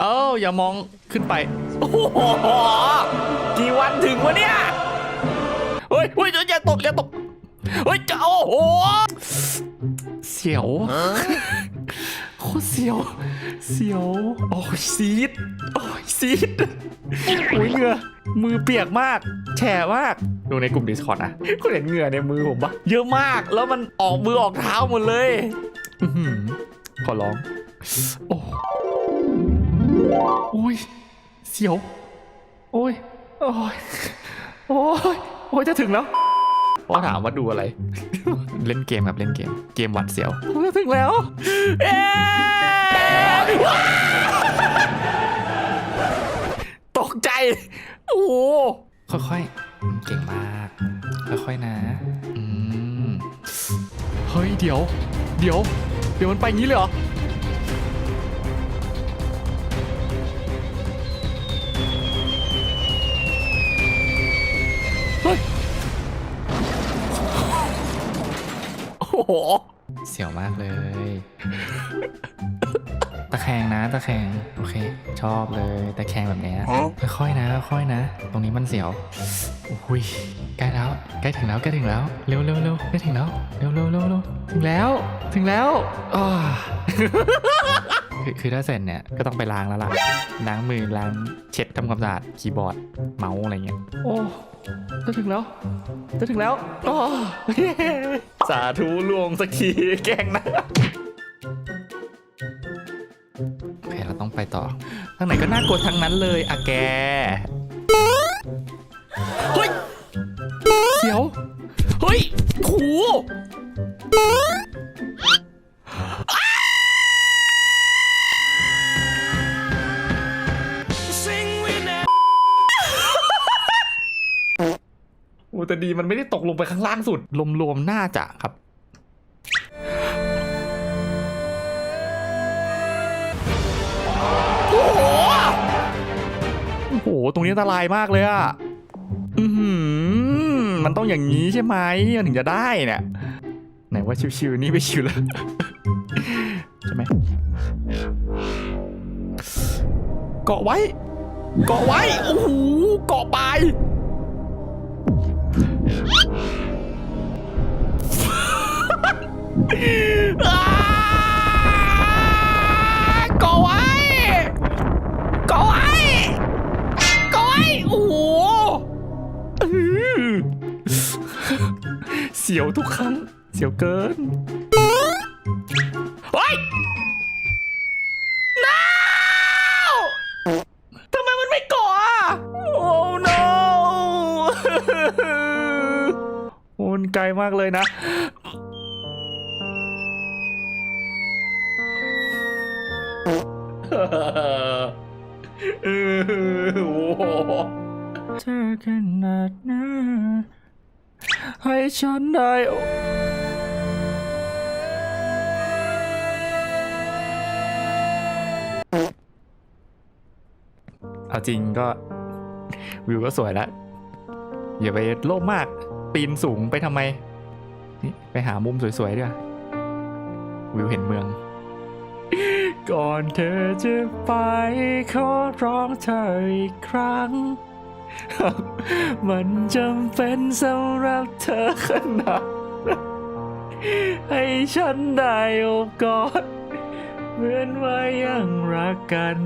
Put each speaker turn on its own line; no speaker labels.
เอ้าอย่ามองขึ้นไป โอ้โหกี่วันถึงวะเนี่ยเฮ้ยเฮ้ยอย่าตกอย่าตกเฮ้ยจะโอ้โหเสียวโคตรเสียว เสียวโอ้ยซีดโอ้ยซีดโอ้ยเหงื่อมือเปียกมาก แฉะมาก ดูในกลุ่ม Discord นะคุณเห็นเหงื่อในมือผมปะเยอะมากแล้วมันออกมือออกเท้าหมดเลยขอร้อง โอ้ โอ้ย เสียว โอ้ย โอ้ย โอ้ย โอ้ย จะถึงแล้วพ่อถามว่าดูอะไร เล่นเกมครับเล่นเกม เกมหวัดเสียวโอ้ยจะถึงแล้ว เอ๊ะตกใจ โอ้โหค่อยๆ เก่งมาก ค่อยๆ นะ อืม เฮ้ย เดี๋ยว เดี๋ยว เดี๋ยวมันไปงี้เลยเหรอ โอ้โห เสียวมากเลย ตะแคงนะตะแคงโอเค ชอบเลยตะแคงแบบเนี้ยค่อยๆนะค่อยๆนะ ตรงนี้มันเสียวโอ้ยใกล้แล้วใกล้ถึงแล้วใกล้ถึงแล้วเร็วเร็วเร็วใกล้ถึงแล้วเร็วเร็วเร็วเร็วถึงแล้วถึงแล้วอ้าคือคือถ้าเสร็จเนี่ยก็ต้องไปล้างแล้วล่ะล้างมือล้างเช็ดทำความสะอาดคีย์บอร์ดเมาส์อะไรเงี้ยโอ้ จะถึงแล้ว จะถึงแล้วอ้อสาธุลวงสักทีแกล้งนะโอเคเราต้องไปต่อ ทางไหนก็น่ากลัวทั้งนั้นเลยอะแกเฮ้ยเสียว เฮ้ยถู แต่ดีมันไม่ได้ตกลงไปข้างล่างสุดรวมๆน่าจะครับโอ้โหโอ้โหตรงนี้อันตรายมากเลยอะอือหือมันต้องอย่างนี้ใช่ไหมมันถึงจะได้เนี่ยไหนว่าชิวๆนี่ไม่ชิวแล้วใช่ไหมเกาะไว้ เกาะไว้ โอ้โห เกาะไป เสียวทุกครั้ง เสียวเกินเฮ้ย no ทำไมมันไม่เกาะอะ โอ้ no โอ้มันไกลมากเลยนะ เออโอ้ เธอขนาดนั้นให้ฉันได้เอาจริงก็วิวก็สวยแล้วอย่าไปโลภมาก ปีนสูงไปทำไม นี่ไปหามุมสวยๆดีกว่าวิวเห็นเมือง ก่อนเธอจะไปขอร้องเธออีกครั้ง มันจำเป็นสำหรับเธอขนาดให้ฉันได้โอบกอดเหมือนว่ายังรักกัน